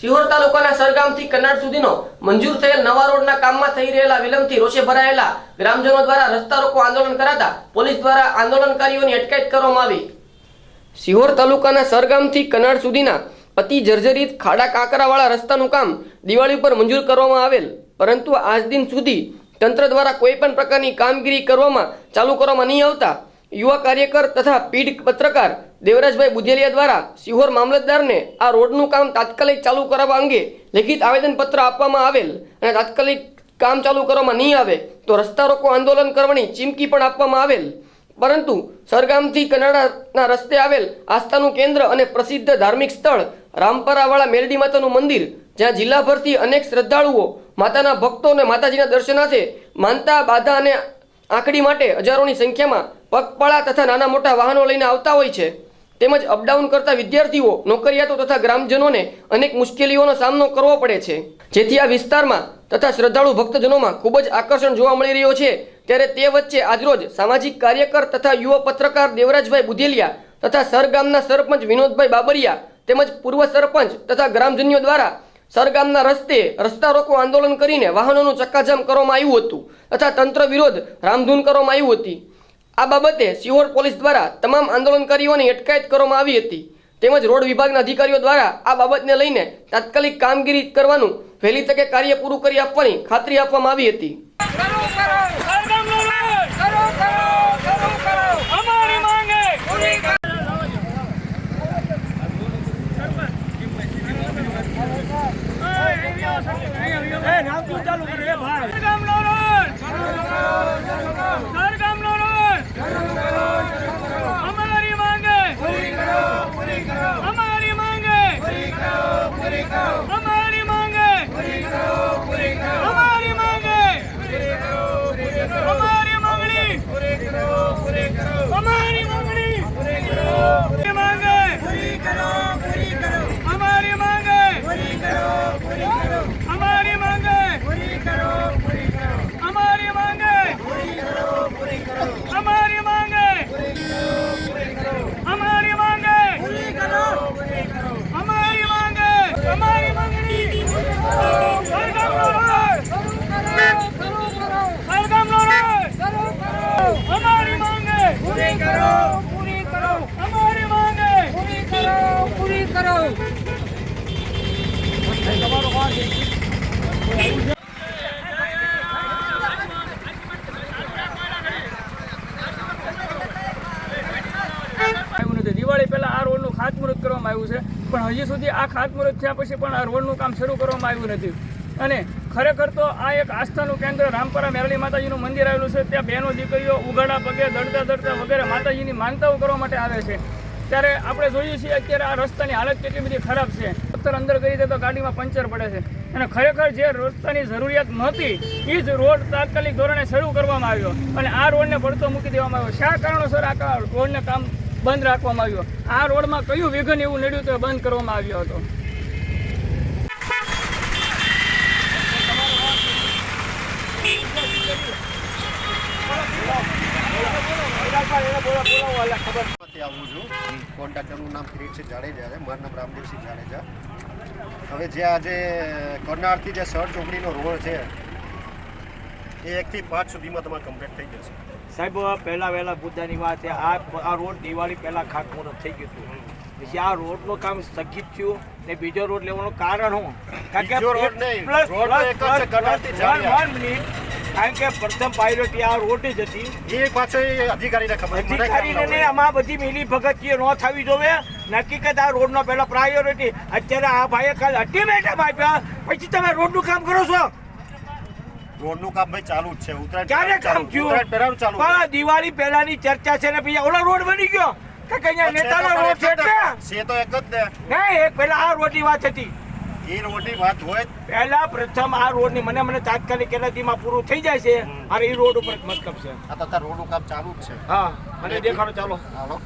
સિહોર તાલુકાના સરગામથી કન્નાડ સુધીનો મંજૂર થયેલ નવા રોડના કામમાં થઈ રહેલા વિલંબથી રોષે ભરાયેલા ગ્રામજનો દ્વારા રસ્તા રોકો આંદોલન કરાતા પોલીસ દ્વારા આંદોલનકારીઓની અટકાયત કરવામાં આવી. સિહોર તાલુકાના સરગામથી કનાડ સુધીના અતિ જર્જરિત ખાડા કાંકરાવાળા રસ્તાનું કામ દિવાળી પર મંજૂર કરવામાં આવેલ. પરંતુ આજ દિન સુધી તંત્ર દ્વારા કોઈ પણ પ્રકારની કામગીરી કરવામાં ચાલુ કરવામાં નહીં આવતા યુવા કાર્યકર તથા પીઢ પત્રકાર દેવરાજભાઈ બુધેલિયા દ્વારા સિહોર મામલતદારને આ રોડનું કામ તાત્કાલિક ચાલુ કરાવવા અંગે લેખિત આવેદનપત્ર આપવામાં આવેલ અને તાત્કાલિક કામ ચાલુ કરવામાં નહીં આવે તો રસ્તા રોકો આંદોલન કરવાની ચીમકી પણ આપવામાં આવેલ. પરંતુ સરગામથી કનાડાના રસ્તે આવેલ આસ્થાનું કેન્દ્ર અને પ્રસિદ્ધ ધાર્મિક સ્થળ રામપરાવાળા મેરડી માતાનું મંદિર, જ્યાં જિલ્લાભરથી અનેક શ્રદ્ધાળુઓ માતાના ભક્તો અને માતાજીના દર્શનાર્થે માનતા, બાધા અને આંકડી માટે હજારોની સંખ્યામાં પગપાળા તથા નાના મોટા વાહનો લઈને આવતા હોય છે. તેમજ અપડાઉન કરતા વિદ્યાર્થીઓ, નોકરિયાતો તથા ગ્રામજનોને અનેક મુશ્કેલીઓનો સામનો કરવો પડે છે. જેથી આ વિસ્તારમાં તથા શ્રદ્ધાળુ ભક્તજનોમાં ખૂબ જ આકર્ષણ જોવા મળી રહ્યો છે. ત્યારે તે વચ્ચે આજરોજ સામાજિક કાર્યકર તથા યુવા પત્રકાર દેવરાજભાઈ બુધેલિયા તથા સરગામના સરપંચ વિનોદભાઈ બાબરિયા તેમજ પૂર્વ સરપંચ તથા ગ્રામજનો દ્વારા સરગામના રસ્તે રસ્તા રોકો આંદોલન કરીને વાહનોનું ચક્કાજામ કરવામાં આવ્યું હતું તથા તંત્ર વિરોધ રામધૂન કરવામાં આવ્યું હતી. આ બાબતે સિહોર પોલીસ દ્વારા તમામ આંદોલનકારીઓની અટકાયત કરવામાં આવી હતી તેમજ રોડ વિભાગના અધિકારીઓ દ્વારા આ બાબતને લઈને તાત્કાલિક કામગીરી કરવાનું વહેલી તકે કાર્ય પૂરું કરી આપવાની ખાતરી આપવામાં આવી હતી કરો દિવાળી પહેલા આ રોડનું ખાતમુહૂર્ત કરવામાં આવ્યું છે. પણ હજી સુધી આ ખાતમુહૂર્ત થયા પછી પણ આ રોડનું કામ શરૂ કરવામાં આવ્યું નથી. અને ખરેખર તો આ એક આસ્થાનું કેન્દ્ર રામપરા મેરળી માતાજીનું મંદિર આવેલું છે. ત્યાં બહેનો દીકરીઓ ઉઘાડા પગે, દડતા દડતા વગેરે માતાજીની માનતાઓ કરવા માટે આવે છે. ત્યારે આપણે જોઈએ છીએ અત્યારે આ રસ્તાની હાલત કેટલી બધી ખરાબ છે. પથ્થર અંદર કરી દે તો ગાડીમાં પંચર પડે છે અને ખરેખર જે રસ્તાની જરૂરિયાત નહોતી એ જ રોડ તાત્કાલિક ધોરણે શરૂ કરવામાં આવ્યો અને આ રોડને પડતો મૂકી દેવામાં આવ્યો શા કારણોસર આ રોડને કામ બંધ રાખવામાં આવ્યો આ રોડમાં કયું વિઘન એવું નડ્યું તો બંધ કરવામાં આવ્યો હતો માંથી આવું છું. કોન્ટ્રાક્ટરનું નામ કિરીટસિંહ જાડેજા છે. મારું નામ રામદેવસિંહ જાડેજા. હવે જે આજે કરનારથી જે સર ચોકડીનો રોડ છે એ એકથી પાંચ સુધીમાં તમારે કમ્પ્લીટ થઈ જશે. સાહેબ પહેલા વહેલા મુદ્દાની વાત છે. આ આ રોડ દિવાળી પહેલા ખાતમુહૂર્ત થઈ ગયું હતું. પછી આ રોડનું કામ સ્થગિત થયું ને બીજો રોડ લેવાનું કારણ હું કારણ રોડ નહીં, રોડ એક જ કારણ કે પ્રથમ પાયલોટી આ રોડ જ હતી. એ પાછળ અધિકારીને ખબર અધિકારીને ને આમાં બધી મિલી ભગત ન થવી જોવે. હકીકત આ રોડનો પહેલા પ્રાયોરિટી અત્યારે આ ભાઈએ કાલ અલ્ટિમેટમ આપ્યા. પછી તમે રોડનું કામ કરો છો? રોડનું કામ ભાઈ ચાલુ જ છે. ઉત્તરાયણ ક્યારે કામ થયું? ચાલુ. પણ દિવાળી પહેલાની ચર્ચા છે ને પછી ઓલો રોડ બની ગયો. કે કઈ નેતાનો રોડ છે એટલે. છે તો એક જ ને. નહીં એક પહેલા આ રોડની વાત હતી. એ રોડની વાત હોય પહેલા પ્રથમ આ રોડની મને મને તાત્કાલિક એનાથીમાં પૂરું થઈ જાય છે અને એ રોડ ઉપર મતલબ છે. આ તો રોડનું કામ ચાલુ જ છે. હા મને દેખાડો ચાલો. હાલો.